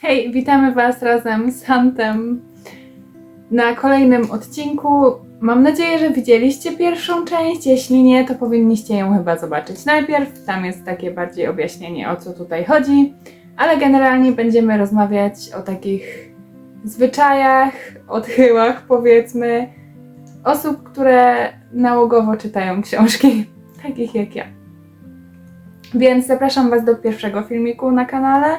Hej, witamy Was razem z Huntem na kolejnym odcinku. Mam nadzieję, że widzieliście pierwszą część. Jeśli nie, to powinniście ją chyba zobaczyć najpierw. Tam jest takie bardziej objaśnienie, o co tutaj chodzi. Ale generalnie będziemy rozmawiać o takich zwyczajach, odchyłach, powiedzmy, osób, które nałogowo czytają książki, takich jak ja. Więc zapraszam Was do pierwszego filmiku na kanale.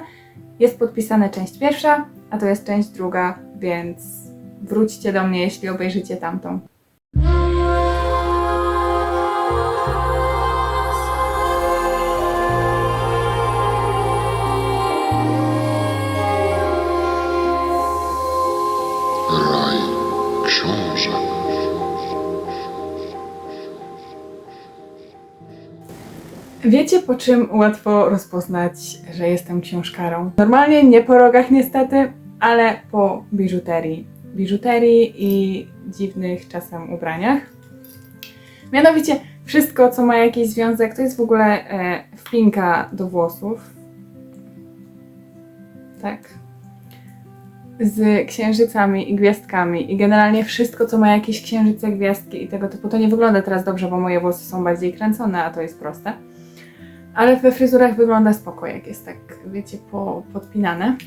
Jest podpisana część pierwsza, a to jest część druga, więc wróćcie do mnie, jeśli obejrzycie tamtą. Wiecie, po czym łatwo rozpoznać, że jestem książkarą? Normalnie nie po rogach niestety, ale po biżuterii. Biżuterii i dziwnych czasem ubraniach. Mianowicie wszystko, co ma jakiś związek, to jest w ogóle e, wpinka do włosów. Tak. Z księżycami i gwiazdkami i generalnie wszystko, co ma jakieś księżyce, gwiazdki i tego typu. To nie wygląda teraz dobrze, bo moje włosy są bardziej kręcone, a to jest proste. Ale we fryzurach wygląda spoko, jak jest tak, wiecie, po, podpinane.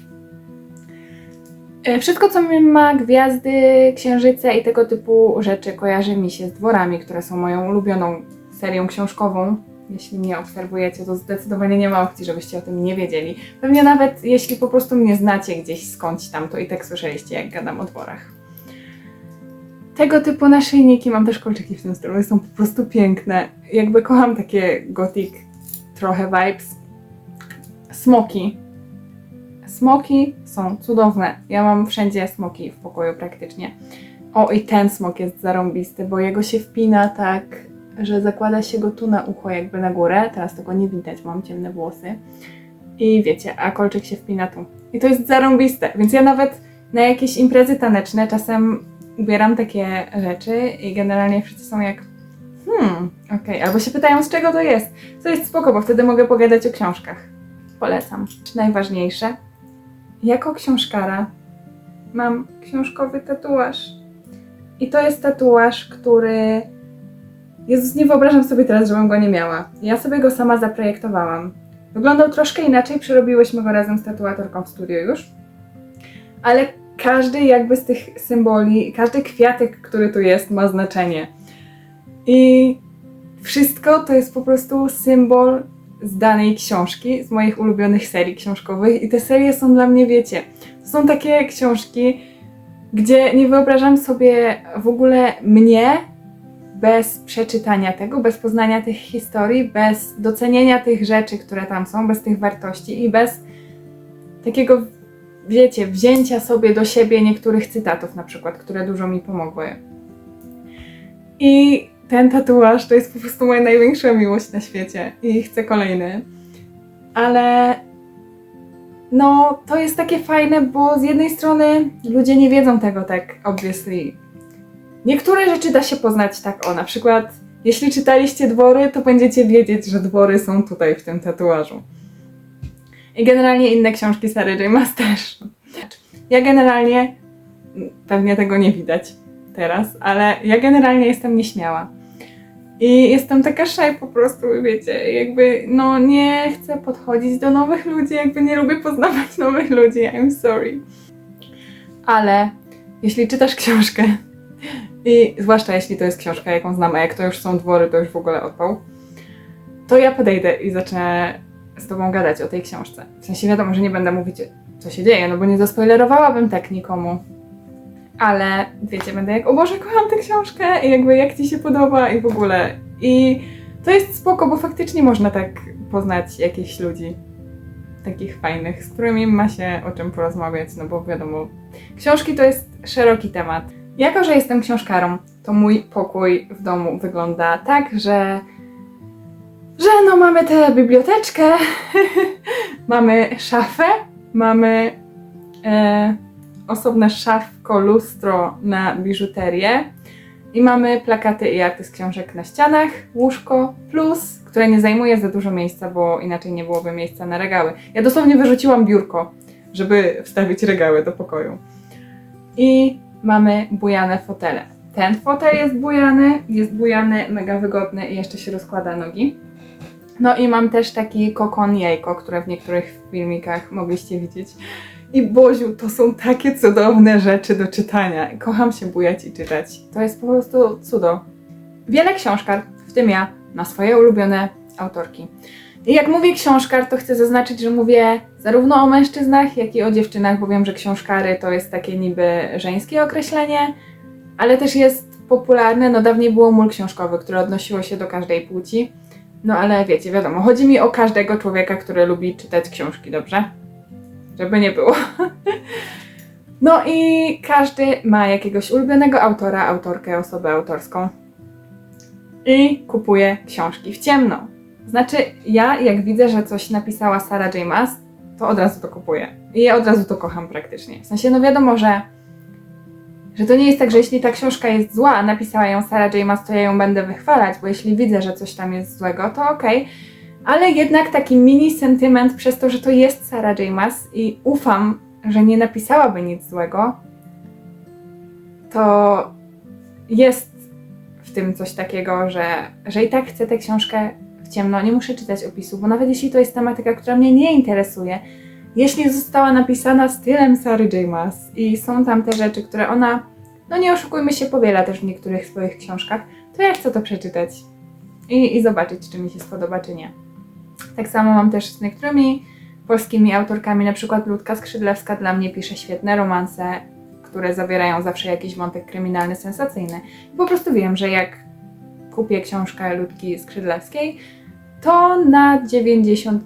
E, Wszystko, co ma gwiazdy, księżyce i tego typu rzeczy, kojarzy mi się z dworami, które są moją ulubioną serią książkową. Jeśli mnie obserwujecie, to zdecydowanie nie ma opcji, żebyście o tym nie wiedzieli. Pewnie nawet jeśli po prostu mnie znacie gdzieś skądś tam, to i tak słyszeliście, jak gadam o dworach. Tego typu naszyjniki, mam też kolczyki w tym stylu, są po prostu piękne. Jakby kocham takie gothic trochę vibes. Smoki. Smoki są cudowne. Ja mam wszędzie smoki w pokoju praktycznie. O, i ten smok jest zarąbisty, bo jego się wpina tak, że zakłada się go tu na ucho, jakby na górę. Teraz tego nie widać, mam ciemne włosy. I wiecie, a kolczyk się wpina tu. I to jest zarąbiste, więc ja nawet na jakieś imprezy taneczne czasem ubieram takie rzeczy i generalnie wszyscy są jak hmm, okej, albo się pytają z czego to jest. To jest spoko, bo wtedy mogę pogadać o książkach. Polecam. Najważniejsze, jako książkara mam książkowy tatuaż. I to jest tatuaż, który. Jezus, nie wyobrażam sobie teraz, żebym go nie miała. Ja sobie go sama zaprojektowałam. Wyglądał troszkę inaczej, przerobiłyśmy go razem z tatuatorką w studiu już. Ale każdy jakby z tych symboli, każdy kwiatek, który tu jest, ma znaczenie. I wszystko to jest po prostu symbol z danej książki, z moich ulubionych serii książkowych. I te serie są dla mnie, wiecie, to są takie książki, gdzie nie wyobrażam sobie w ogóle mnie bez przeczytania tego, bez poznania tych historii, bez docenienia tych rzeczy, które tam są, bez tych wartości i bez takiego, wiecie, wzięcia sobie do siebie niektórych cytatów, na przykład, które dużo mi pomogły. I ten tatuaż to jest po prostu moja największa miłość na świecie i chcę kolejny. Ale no, to jest takie fajne, bo z jednej strony ludzie nie wiedzą tego tak obviously. Niektóre rzeczy da się poznać tak o, na przykład jeśli czytaliście dwory, to będziecie wiedzieć, że dwory są tutaj w tym tatuażu. I generalnie inne książki Sary J. Maas też. Ja generalnie, pewnie tego nie widać teraz, ale ja generalnie jestem nieśmiała. I jestem taka szaj po prostu, wiecie, jakby no nie chcę podchodzić do nowych ludzi, jakby nie lubię poznawać nowych ludzi, I'm sorry. Ale jeśli czytasz książkę i zwłaszcza jeśli to jest książka, jaką znam, a jak to już są dwory, to już w ogóle odpał, to ja podejdę i zacznę z tobą gadać o tej książce. W sensie wiadomo, że nie będę mówić, co się dzieje, no bo nie zaspoilerowałabym tak nikomu. Ale wiecie, będę jak, o Boże, kocham tę książkę i jakby jak ci się podoba i w ogóle. I to jest spoko, bo faktycznie można tak poznać jakichś ludzi takich fajnych, z którymi ma się o czym porozmawiać, no bo wiadomo, książki to jest szeroki temat. Jako, że jestem książkarą, to mój pokój w domu wygląda tak, że że no mamy tę biblioteczkę, mamy szafę, mamy e, osobne szafko, lustro na biżuterię i mamy plakaty i arty z książek na ścianach, łóżko plus, które nie zajmuje za dużo miejsca, bo inaczej nie byłoby miejsca na regały. Ja dosłownie wyrzuciłam biurko, żeby wstawić regały do pokoju. I mamy bujane fotele. Ten fotel jest bujany, jest bujany, mega wygodny i jeszcze się rozkłada nogi. No i mam też taki kokon jajko, które w niektórych filmikach mogliście widzieć. I Boziu, to są takie cudowne rzeczy do czytania. Kocham się bujać i czytać. To jest po prostu cudo. Wiele książkar, w tym ja, ma swoje ulubione autorki. I jak mówię książkar, to chcę zaznaczyć, że mówię zarówno o mężczyznach, jak i o dziewczynach, bo wiem, że książkary to jest takie niby żeńskie określenie, ale też jest popularne. No dawniej było mól książkowy, które odnosiło się do każdej płci. No ale wiecie, wiadomo, chodzi mi o każdego człowieka, który lubi czytać książki, dobrze? Żeby nie było. No i każdy ma jakiegoś ulubionego autora, autorkę, osobę autorską. I kupuje książki w ciemno. Znaczy, ja jak widzę, że coś napisała Sarah J. Maas, to od razu to kupuję. I ja od razu to kocham praktycznie. W sensie, no wiadomo, że, że to nie jest tak, że jeśli ta książka jest zła, napisała ją Sarah J. Maas, to ja ją będę wychwalać, bo jeśli widzę, że coś tam jest złego, to okej. Ale jednak taki mini sentyment przez to, że to jest Sarah J. Maas i ufam, że nie napisałaby nic złego, to jest w tym coś takiego, że, że i tak chcę tę książkę w ciemno, nie muszę czytać opisu, bo nawet jeśli to jest tematyka, która mnie nie interesuje, jeśli została napisana stylem Sary J. Maas i są tam te rzeczy, które ona, no nie oszukujmy się, powiela też w niektórych swoich książkach, to ja chcę to przeczytać i, i zobaczyć, czy mi się spodoba, czy nie. Tak samo mam też z niektórymi polskimi autorkami, na przykład Ludka Skrzydlewska dla mnie pisze świetne romanse, które zawierają zawsze jakiś wątek kryminalny, sensacyjny. Po prostu wiem, że jak kupię książkę Ludki Skrzydlewskiej, to na 98%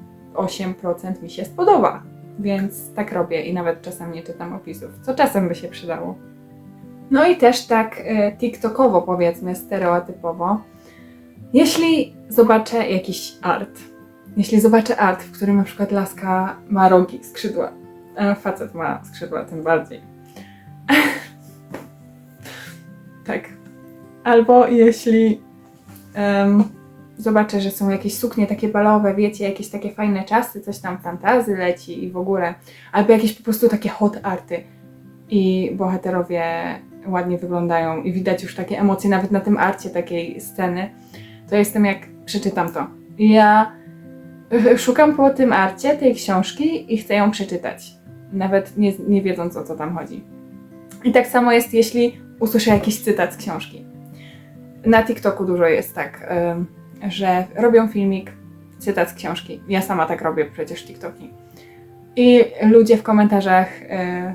mi się spodoba. Więc tak robię i nawet czasem nie czytam opisów, co czasem by się przydało. No i też tak e, TikTokowo powiedzmy, stereotypowo. Jeśli zobaczę jakiś art, jeśli zobaczę art, w którym na przykład laska ma rogi, skrzydła, a facet ma skrzydła tym bardziej. tak. Albo jeśli em, zobaczę, że są jakieś suknie takie balowe, wiecie, jakieś takie fajne czasy, coś tam fantazy leci i w ogóle, albo jakieś po prostu takie hot arty i bohaterowie ładnie wyglądają i widać już takie emocje nawet na tym arcie takiej sceny, to jestem jak przeczytam to. Ja szukam po tym arcie tej książki i chcę ją przeczytać, nawet nie, nie wiedząc o co tam chodzi. I tak samo jest, jeśli usłyszę jakiś cytat z książki. Na TikToku dużo jest tak, że robią filmik, cytat z książki. Ja sama tak robię przecież TikToki. I ludzie w komentarzach y,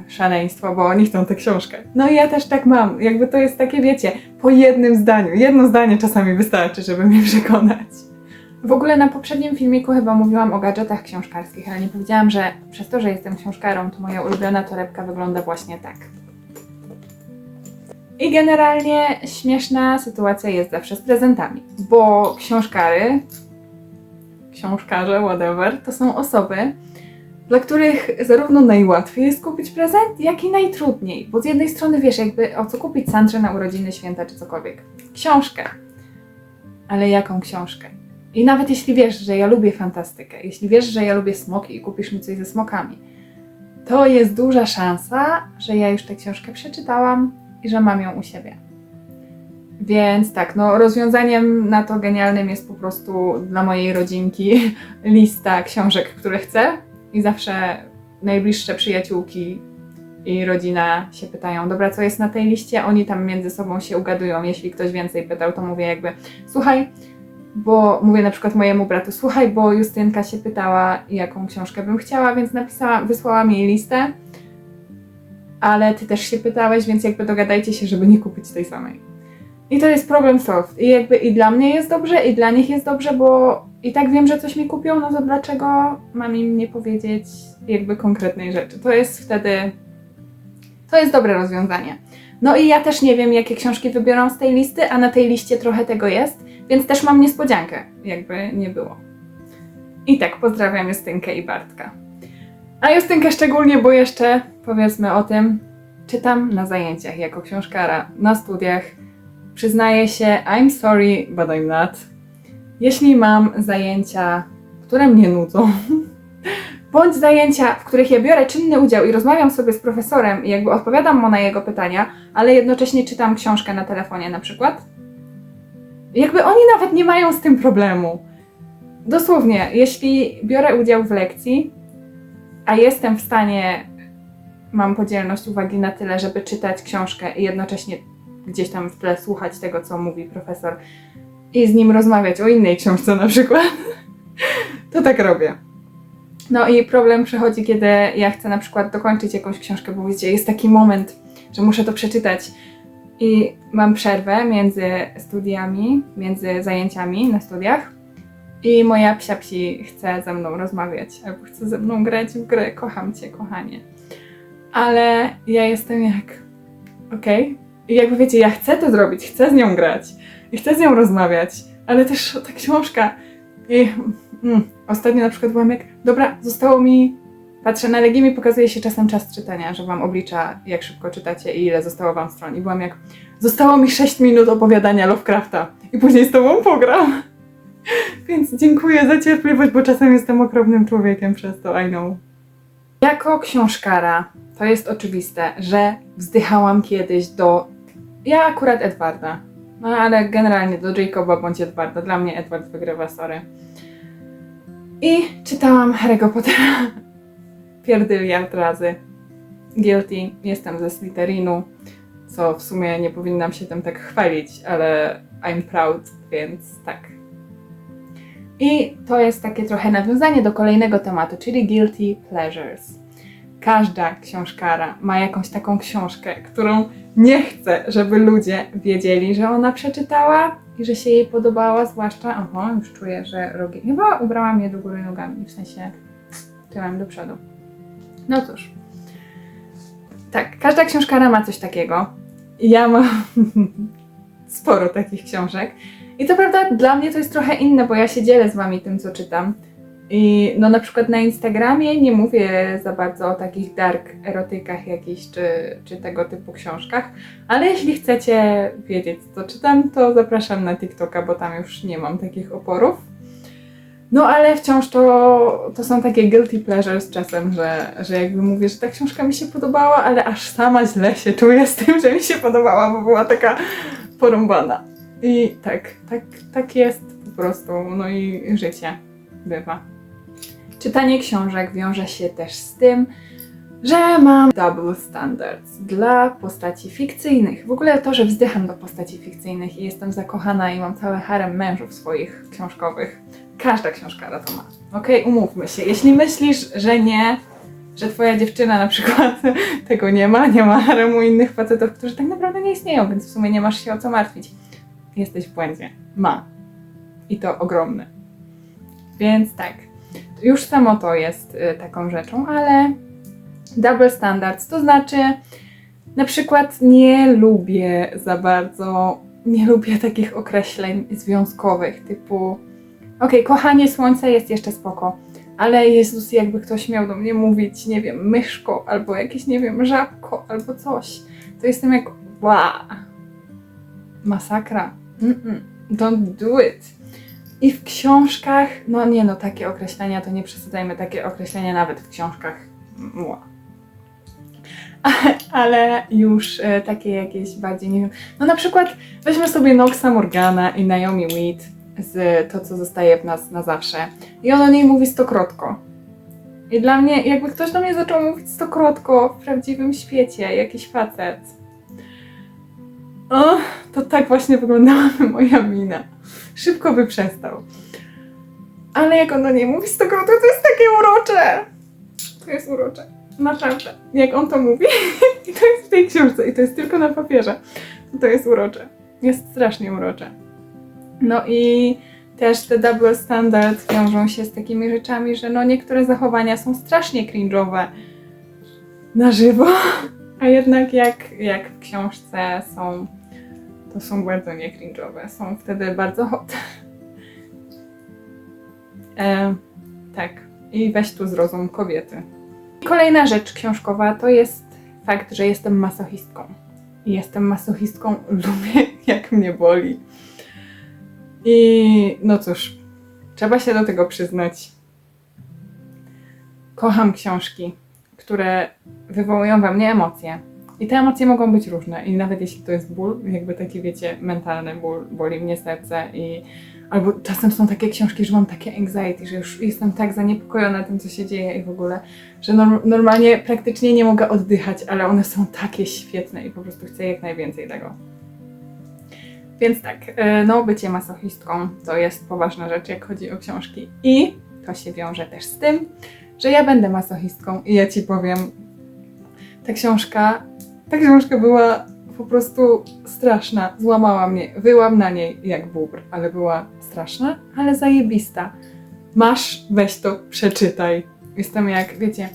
szaleństwo, bo oni chcą tę książkę. No i ja też tak mam. Jakby to jest takie, wiecie, po jednym zdaniu. Jedno zdanie czasami wystarczy, żeby mnie przekonać. W ogóle na poprzednim filmiku chyba mówiłam o gadżetach książkarskich, ale nie powiedziałam, że przez to, że jestem książkarą, to moja ulubiona torebka wygląda właśnie tak. I generalnie śmieszna sytuacja jest zawsze z prezentami, bo książkary, książkarze, whatever, to są osoby, dla których zarówno najłatwiej jest kupić prezent, jak i najtrudniej. Bo z jednej strony wiesz, jakby o co kupić Sandrze na urodziny, święta czy cokolwiek. Książkę. Ale jaką książkę? I nawet jeśli wiesz, że ja lubię fantastykę, jeśli wiesz, że ja lubię smoki i kupisz mi coś ze smokami, to jest duża szansa, że ja już tę książkę przeczytałam i że mam ją u siebie. Więc tak, no rozwiązaniem na to genialnym jest po prostu dla mojej rodzinki lista książek, które chcę i zawsze najbliższe przyjaciółki i rodzina się pytają, dobra, co jest na tej liście? Oni tam między sobą się ugadują. Jeśli ktoś więcej pytał, to mówię jakby, słuchaj, bo mówię na przykład mojemu bratu, słuchaj, bo Justynka się pytała, jaką książkę bym chciała, więc napisała, wysłałam jej listę, ale ty też się pytałeś, więc jakby dogadajcie się, żeby nie kupić tej samej. I to jest problem solved. I jakby i dla mnie jest dobrze, i dla nich jest dobrze, bo i tak wiem, że coś mi kupią, no to dlaczego mam im nie powiedzieć jakby konkretnej rzeczy? To jest wtedy, to jest dobre rozwiązanie. No i ja też nie wiem, jakie książki wybiorą z tej listy, a na tej liście trochę tego jest, więc też mam niespodziankę, jakby nie było. I tak, pozdrawiam Justynkę i Bartka. A Justynkę szczególnie, bo jeszcze powiedzmy o tym, czytam na zajęciach jako książkara, na studiach. Przyznaję się, I'm sorry, but I'm not. Jeśli mam zajęcia, które mnie nudzą, bądź zajęcia, w których ja biorę czynny udział i rozmawiam sobie z profesorem i jakby odpowiadam mu na jego pytania, ale jednocześnie czytam książkę na telefonie na przykład. Jakby oni nawet nie mają z tym problemu. Dosłownie, jeśli biorę udział w lekcji, a jestem w stanie, mam podzielność uwagi na tyle, żeby czytać książkę i jednocześnie gdzieś tam w tle słuchać tego, co mówi profesor i z nim rozmawiać o innej książce na przykład, to tak robię. No i problem przychodzi, kiedy ja chcę na przykład dokończyć jakąś książkę, bo wiecie, jest taki moment, że muszę to przeczytać i mam przerwę między studiami, między zajęciami na studiach i moja psia psi chce ze mną rozmawiać albo chce ze mną grać w grę. Kocham cię, kochanie. Ale ja jestem jak, okej. I jakby wiecie, ja chcę to zrobić, chcę z nią grać i chcę z nią rozmawiać, ale też ta książka. I mm, ostatnio na przykład byłam jak, dobra, zostało mi, patrzę na Legii mi pokazuje się czasem czas czytania, że wam oblicza, jak szybko czytacie i ile zostało wam stron. I byłam jak, zostało mi 6 minut opowiadania Lovecrafta i później z tobą pogram. Więc dziękuję za cierpliwość, bo czasem jestem okropnym człowiekiem przez to, I know. Jako książkara to jest oczywiste, że wzdychałam kiedyś do. Ja akurat Edwarda. No ale generalnie do Jacoba bądź Edwarda. Dla mnie Edward wygrywa, sorry. I czytałam Harry'ego Pottera pierdyliard razy. Guilty, jestem ze Slytherinu, co w sumie nie powinnam się tym tak chwalić, ale I'm proud, więc tak. I to jest takie trochę nawiązanie do kolejnego tematu, czyli guilty pleasures. Każda książkara ma jakąś taką książkę, którą nie chce, żeby ludzie wiedzieli, że ona przeczytała i że się jej podobała, zwłaszcza, oho, już czuję, że rogi, chyba ubrałam je do góry nogami, w sensie tyłem do przodu. No cóż. Tak, każda książkara ma coś takiego. Ja mam sporo takich książek. I to prawda, dla mnie to jest trochę inne, bo ja się dzielę z wami tym, co czytam. I no na przykład na Instagramie nie mówię za bardzo o takich dark erotykach jakichś, czy, czy tego typu książkach, ale jeśli chcecie wiedzieć, co czytam, to zapraszam na TikToka, bo tam już nie mam takich oporów. No ale wciąż to, to są takie guilty pleasures czasem, że, że jakby mówię, że ta książka mi się podobała, ale aż sama źle się czuję z tym, że mi się podobała, bo była taka porąbana. I tak, tak, tak jest po prostu, no i życie bywa. Czytanie książek wiąże się też z tym, że mam double standards dla postaci fikcyjnych. W ogóle to, że wzdycham do postaci fikcyjnych i jestem zakochana i mam cały harem mężów swoich książkowych. Każda książkara to ma. Okej, umówmy się. Jeśli myślisz, że nie, że twoja dziewczyna na przykład tego nie ma, nie ma haremu innych facetów, którzy tak naprawdę nie istnieją, więc w sumie nie masz się o co martwić. Jesteś w błędzie. Ma. I to ogromny. Więc tak, już samo to jest y, taką rzeczą, ale double standards to znaczy na przykład nie lubię za bardzo, nie lubię takich określeń związkowych typu okej, kochanie słońca jest jeszcze spoko, ale Jezus, jakby ktoś miał do mnie mówić, nie wiem, myszko, albo jakieś, nie wiem, żabko, albo coś, to jestem jak, ła, masakra, Mm-mm. don't do it. I w książkach, no nie no, takie określenia to nie przesadzajmy, takie określenia nawet w książkach, mła. Ale już e, takie jakieś bardziej, nie wiem, no na przykład weźmy sobie Noxa Morgana i Naomi Weed z To, co zostaje w nas na zawsze. I on o niej mówi stokrotko. I dla mnie, jakby ktoś do mnie zaczął mówić stokrotko w prawdziwym świecie, jakiś facet, o, to tak właśnie wyglądałaby moja mina. Szybko by przestał. Ale jak on do niej mówi stokrotnie, to jest takie urocze. To jest urocze. Naprawdę. Jak on to mówi, i to jest w tej książce, i to jest tylko na papierze, to to jest urocze. Jest strasznie urocze. No i też te double standards wiążą się z takimi rzeczami, że no niektóre zachowania są strasznie cringe'owe na żywo, a jednak jak, jak w książce są, to są bardzo nie cringe'owe, są wtedy bardzo hot. E, tak, i weź tu zrozum kobiety. Kolejna rzecz książkowa to jest fakt, że jestem masochistką. Jestem masochistką, lubię jak mnie boli. I no cóż, trzeba się do tego przyznać. kocham książki, które wywołują we mnie emocje. I te emocje mogą być różne. I nawet jeśli to jest ból, jakby taki, wiecie, mentalny ból, boli mnie serce i albo czasem są takie książki, że mam takie anxiety, że już jestem tak zaniepokojona tym, co się dzieje i w ogóle, że norm- normalnie praktycznie nie mogę oddychać, ale one są takie świetne i po prostu chcę jak najwięcej tego. Więc tak, e, no bycie masochistką to jest poważna rzecz, jak chodzi o książki. I to się wiąże też z tym, że ja będę masochistką i ja ci powiem, ta książka, ta książka była po prostu straszna, złamała mnie, wyłam na niej jak bóbr, ale była straszna, ale zajebista. Masz, weź to, przeczytaj. Jestem jak, wiecie,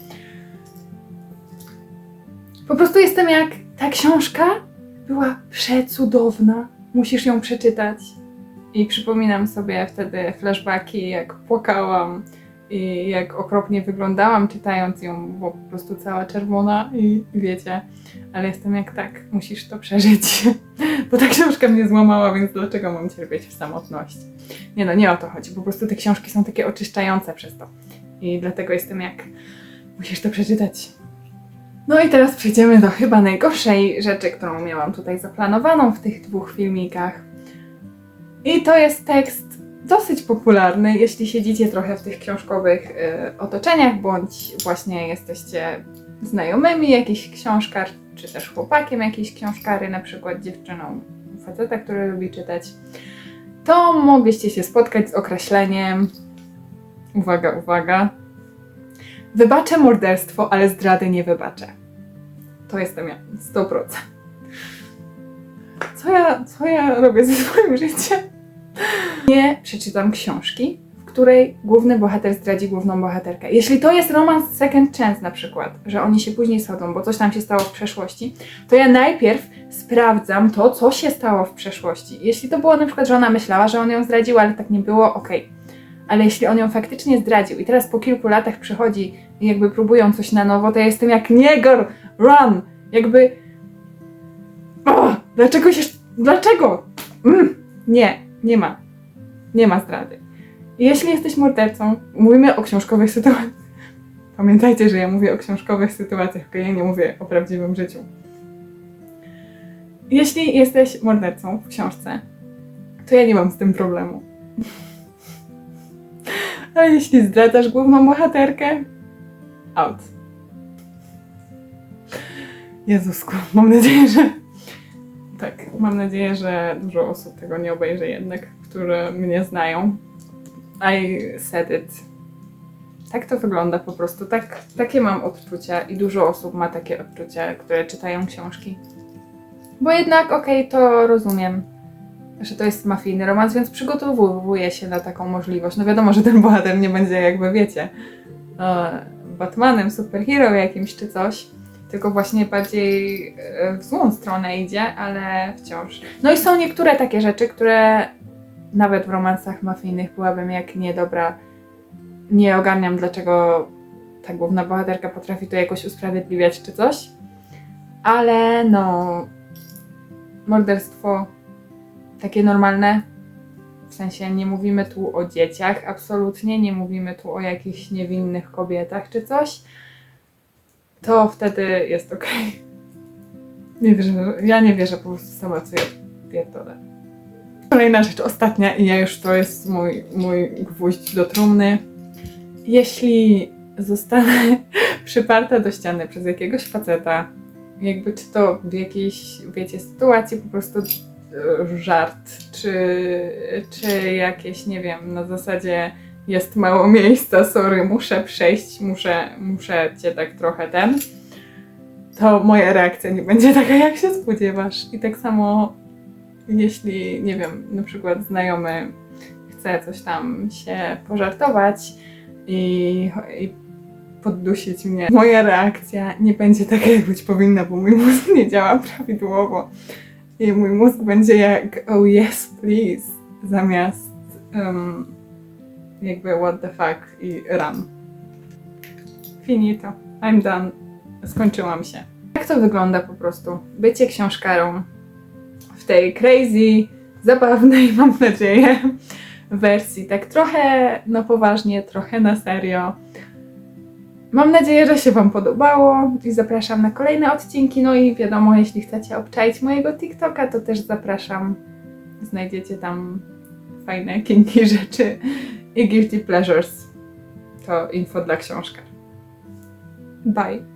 po prostu jestem jak ta książka była przecudowna. Musisz ją przeczytać. I przypominam sobie wtedy flashbacki, jak płakałam i jak okropnie wyglądałam czytając ją, bo po prostu cała czerwona i wiecie, ale jestem jak tak, musisz to przeżyć. Bo ta książka mnie złamała, więc dlaczego mam cierpieć w samotności? Nie no, nie o to chodzi. Po prostu te książki są takie oczyszczające przez to. I dlatego jestem jak, musisz to przeczytać. No i teraz przejdziemy do chyba najgorszej rzeczy, którą miałam tutaj zaplanowaną w tych dwóch filmikach. I to jest tekst dosyć popularny, jeśli siedzicie trochę w tych książkowych y, otoczeniach, bądź właśnie jesteście znajomymi jakichś książkar, czy też chłopakiem jakiejś książkary, na przykład dziewczyną faceta, który lubi czytać, to mogliście się spotkać z określeniem uwaga, uwaga, wybaczę morderstwo, ale zdrady nie wybaczę. To jestem ja, 100%. Co ja, co ja robię ze swoim życiem? Nie przeczytam książki, w której główny bohater zdradzi główną bohaterkę. Jeśli to jest romans Second Chance na przykład, że oni się później schodzą, bo coś tam się stało w przeszłości, to ja najpierw sprawdzam to, co się stało w przeszłości. Jeśli to było na przykład, że ona myślała, że on ją zdradził, ale tak nie było, okej. Ale jeśli on ją faktycznie zdradził i teraz po kilku latach przychodzi i jakby próbują coś na nowo, to ja jestem jak Niegor, run! Jakby... O, dlaczego się... Dlaczego? Mm, nie, nie ma. Nie ma zdrady. Jeśli jesteś mordercą, mówimy o książkowych sytuacjach. Pamiętajcie, że ja mówię o książkowych sytuacjach, tylko ja nie mówię o prawdziwym życiu. Jeśli jesteś mordercą w książce, to ja nie mam z tym problemu. A jeśli zdradzasz główną bohaterkę, out. Jezusku, mam nadzieję, że. Tak, mam nadzieję, że dużo osób tego nie obejrzy jednak, które mnie znają. I said it. Tak to wygląda po prostu. Tak, takie mam odczucia i dużo osób ma takie odczucia, które czytają książki. Bo jednak, okej, to rozumiem, że to jest mafijny romans, więc przygotowuję się na taką możliwość. No wiadomo, że ten bohater nie będzie jakby, wiecie, e, Batmanem, superhero jakimś czy coś, tylko właśnie bardziej e, w złą stronę idzie, ale wciąż. No i są niektóre takie rzeczy, które nawet w romansach mafijnych byłabym jak niedobra. Nie ogarniam, dlaczego ta główna bohaterka potrafi to jakoś usprawiedliwiać czy coś. Ale no, morderstwo takie normalne. W sensie nie mówimy tu o dzieciach, absolutnie nie mówimy tu o jakichś niewinnych kobietach czy coś. To wtedy jest okej. Nie wierzę, ja nie wierzę po prostu sama, co ja pierdolę. Kolejna rzecz, ostatnia i ja już to jest mój, mój gwóźdź do trumny. Jeśli zostanę przyparta do ściany przez jakiegoś faceta, jakby czy to w jakiejś, wiecie, sytuacji po prostu e, żart, czy, czy jakieś, nie wiem, na zasadzie jest mało miejsca, sorry, muszę przejść, muszę, muszę cię tak trochę ten, to moja reakcja nie będzie taka, jak się spodziewasz. I tak samo, jeśli, nie wiem, na przykład znajomy chce coś tam się pożartować i, i poddusić mnie, moja reakcja nie będzie taka, jak być powinna, bo mój mózg nie działa prawidłowo. I mój mózg będzie jak oh yes, please, zamiast um, jakby what the fuck i run. Finito. I'm done. Skończyłam się. Jak to wygląda po prostu? Bycie książkarą w tej crazy, zabawnej, mam nadzieję, wersji. Tak trochę na poważnie, trochę na serio. Mam nadzieję, że się Wam podobało i zapraszam na kolejne odcinki. No i wiadomo, jeśli chcecie obczaić mojego TikToka, to też zapraszam. Znajdziecie tam fajne, kinki rzeczy i guilty pleasures. To info dla książka. Bye.